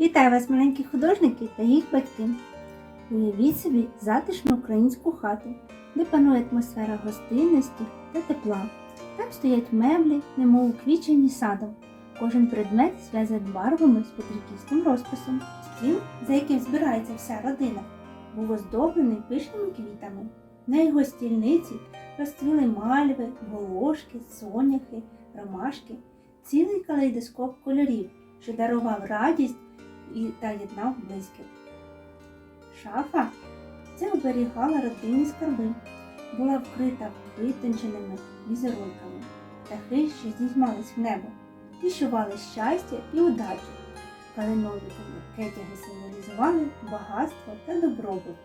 Вітаю вас, маленькі художники та їх батьки. Уявіть собі затишну українську хату, де панує атмосфера гостинності та тепла. Там стоять меблі, немов уквічені садом. Кожен предмет зв'язаний барвами з петриківським розписом. Стіл, за яким збирається вся родина, був оздоблений пишними квітами. На його стільниці розцвіли мальви, волошки, соняхи, ромашки, цілий калейдоскоп кольорів, що дарував радість і та близьких. Шафа це оберігала родинні скарби, була вкрита витонченими візерунками. Птахи, що здіймались в небо, вішували щастя і удачу. Калинові кетяги символізували багатство та добробут.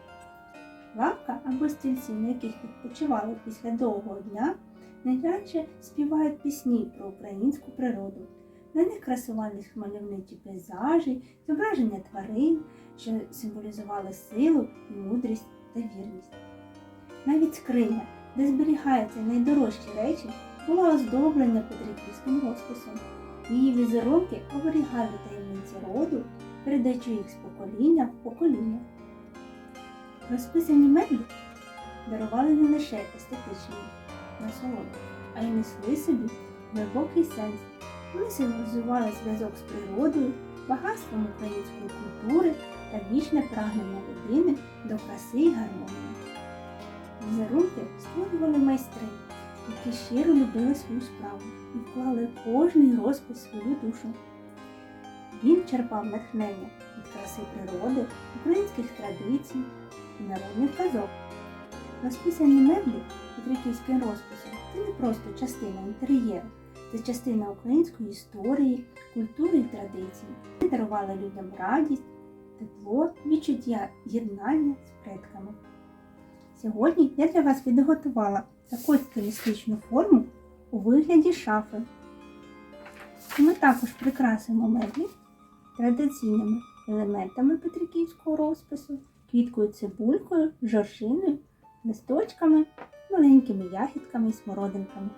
Лавка або стільці, на яких відпочивали після довгого дня, найкраще співають пісні про українську природу. На них красувались мальовничі пейзажі, зображення тварин, що символізували силу, мудрість та вірність. Навіть скриня, де зберігаються найдорожчі речі, була оздоблена петриківським розписом. Її візерунки оберігали таємниці роду, передаючи їх з покоління в покоління. Розписані меблі дарували не лише естетичні насолоди, а й несли собі глибокий сенс. Вони символізували зв'язок з природою, багатством української культури та вічне прагнення людини до краси і гармонії. Візерунки створювали майстри, які щиро любили свою справу і вклали кожний розпис свою душу. Він черпав натхнення від краси природи, українських традицій і народних казок. Розписані меблі петриківським розписом це не просто частина інтер'єру, це частина української історії, культури і традицій. Вони дарували людям радість, тепло, відчуття єднання з предками. Сьогодні я для вас підготувала таку стилістичну форму у вигляді шафи. Ми також прикрасимо меблі традиційними елементами петриківського розпису, квіткою цибулькою, жоржиною, листочками, маленькими ягідками і смородинками.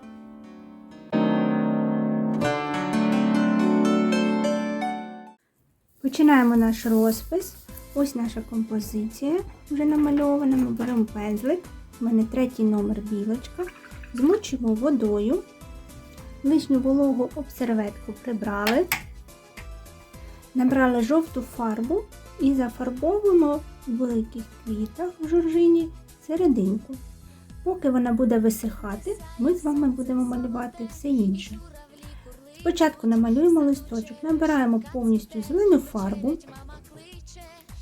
Починаємо наш розпис. Ось наша композиція вже намальована. Ми беремо пензлик. У мене третій номер білочка. Змочуємо водою. Лишню вологу об серветку прибрали. Набрали жовту фарбу і зафарбовуємо в великих квітах в жоржині серединку. Поки вона буде висихати, ми з вами будемо малювати все інше. Спочатку намалюємо листочок, набираємо повністю зелену фарбу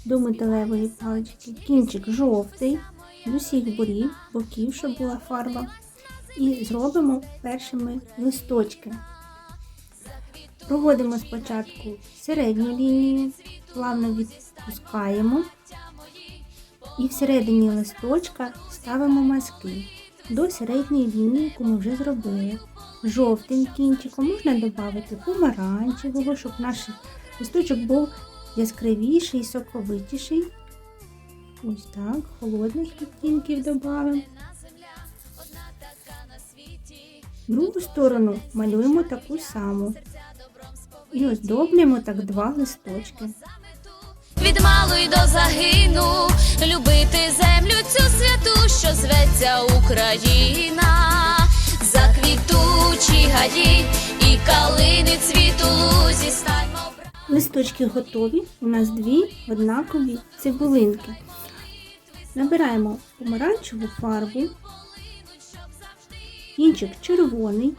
до металевої палички, кінчик жовтий, з усіх борів, боків, щоб була фарба. І зробимо першими листочки. Проводимо спочатку середню лінію, плавно відпускаємо і всередині листочка ставимо мазки до середньої лінії, яку ми вже зробили. Жовтим кінчиком можна додати помаранчевого, щоб наш листочок був яскравіший соковитіший. Ось так, холодних відтінків додаємо. Другу сторону малюємо таку саму. І оздоблюємо так два листочки. від малої до загину, любити землю цю святу, що зветься Україна, заквітучі гаді і калини цвіту лузі стаймо. Листочки готові. У нас дві однакові цибулинки. Набираємо помаранчеву фарбу, кінчик червоний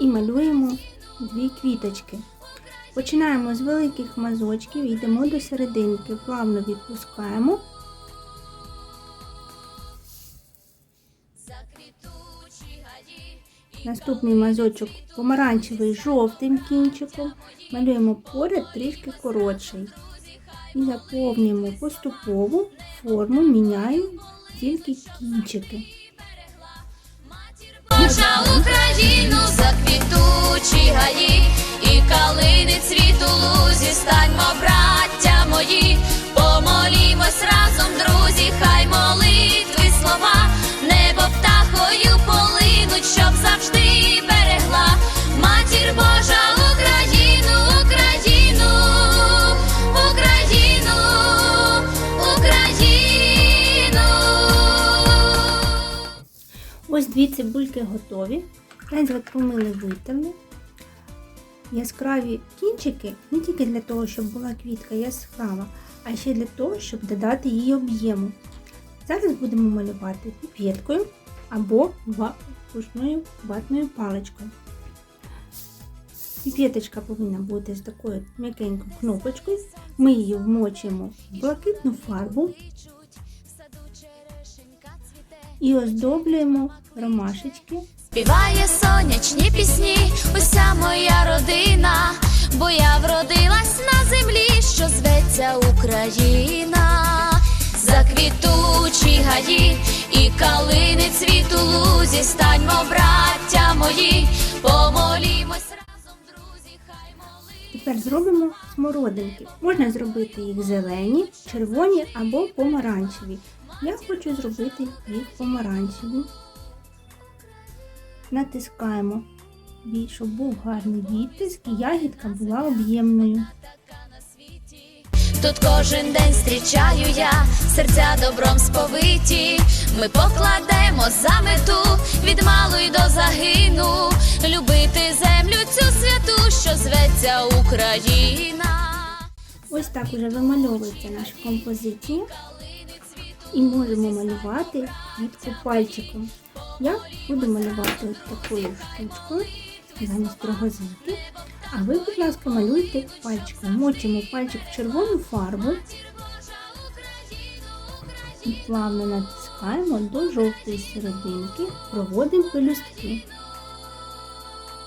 і малюємо дві квіточки. Починаємо з великих мазочків, йдемо до серединки, плавно відпускаємо. Наступний мазочок помаранчевий жовтим кінчиком. Малюємо поряд трішки коротший. І заповнюємо поступову форму, міняємо тільки кінчики. щоб завжди берегла матір Божа Україну, Україну, Україну, Україну. Ось дві цибульки готові. ледве помили витерли. Яскраві кінчики не тільки для того, щоб була квітка яскрава, а ще для того, щоб додати її об'єму. Зараз будемо малювати піп'єткою або ручною ватною паличкою. Піпеточка повинна бути з такою м'якенькою кнопочкою. Ми її вмочуємо в блакитну фарбу і оздоблюємо ромашечки. Співає сонячні пісні, уся моя родина, бо я вродилась на землі, що зветься Україна, заквітучі гаї калини цвіту лузі, станьмо, браття мої, помолімось разом, друзі, хай молить. Тепер зробимо смородинки. Можна зробити їх зелені, червоні або помаранчеві. Я хочу зробити їх помаранчеві. Натискаємо, щоб був гарний відтиск і ягідка була об'ємною. Тут кожен день зустрічаю я серця добром сповиті. Ми покладемо за мету від малої до загину, любити землю цю святу, що зветься Україна. Ось так уже вимальовується наша композиція. І можемо малювати квітку пальчиком. Я буду малювати ось такою штучкою замість рогозинки. А ви, будь ласка, малюйте пальчиком. Мочимо пальчик в червону фарбу і плавно натискаємо до жовтої серединки, проводимо пелюстки.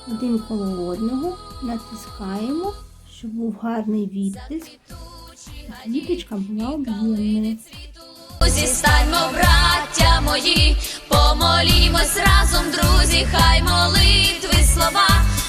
Один коло одного натискаємо, щоб був гарний відтиск. і була об'ємною. Друзі, станьмо, браття мої, помолімось разом, друзі, хай молитви слова,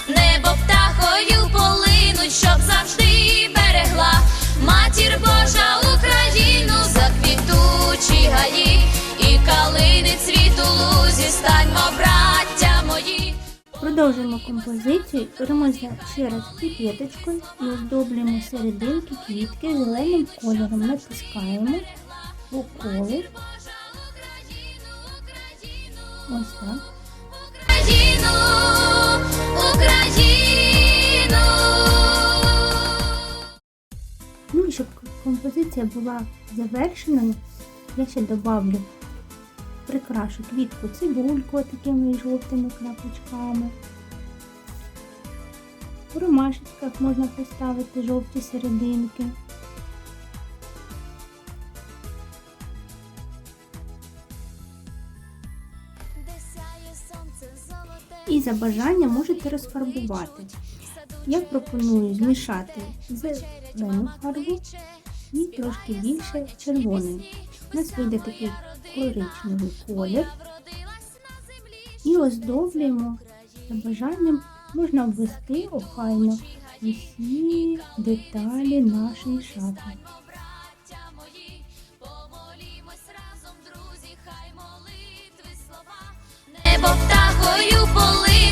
небо птахою полинуть, щоб завжди берегла матір Божа Україну, заквітучі гаї і калини цвіту лузі, станьмо, браття мої. Продовжуємо композицію, беремо за- ще раз піпеточкою і оздоблюємо серединки квітки зеленим кольором. Натискаємо у колір. Ось так. Україну, Україну. Ну і щоб композиція була завершеною, я ще добавлю прикрашу квітку цибульку такими жовтими крапочками. У ромашечках можна поставити жовті серединки. І за бажанням можете розфарбувати. Я пропоную змішати зелену фарбу і трошки більше червоної. У нас вийде такий коричневий колір. І оздоблюємо за бажанням можна обвести охайно усі деталі нашої шапки. Небо птахою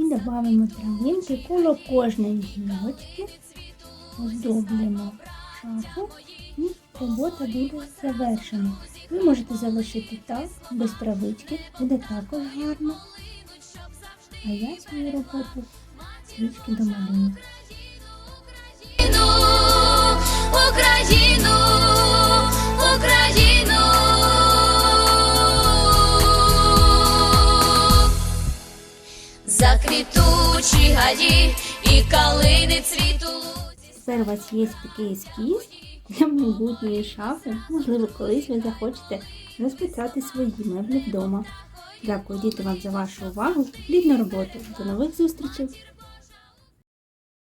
І додамо травинки коло кожної гілочки, оздоблюємо шафу і робота буде завершена. Ви можете залишити так, без травички, буде також гарно. А я свою роботу трішки домалюю. Україну, Україну, заквітучі гаї і калини цвіту. Тепер у вас є такий ескіз для майбутньої шафи. Можливо, колись ви захочете розпитати свої меблі вдома. Дякую діти вам за вашу увагу, плідну роботу. До нових зустрічей!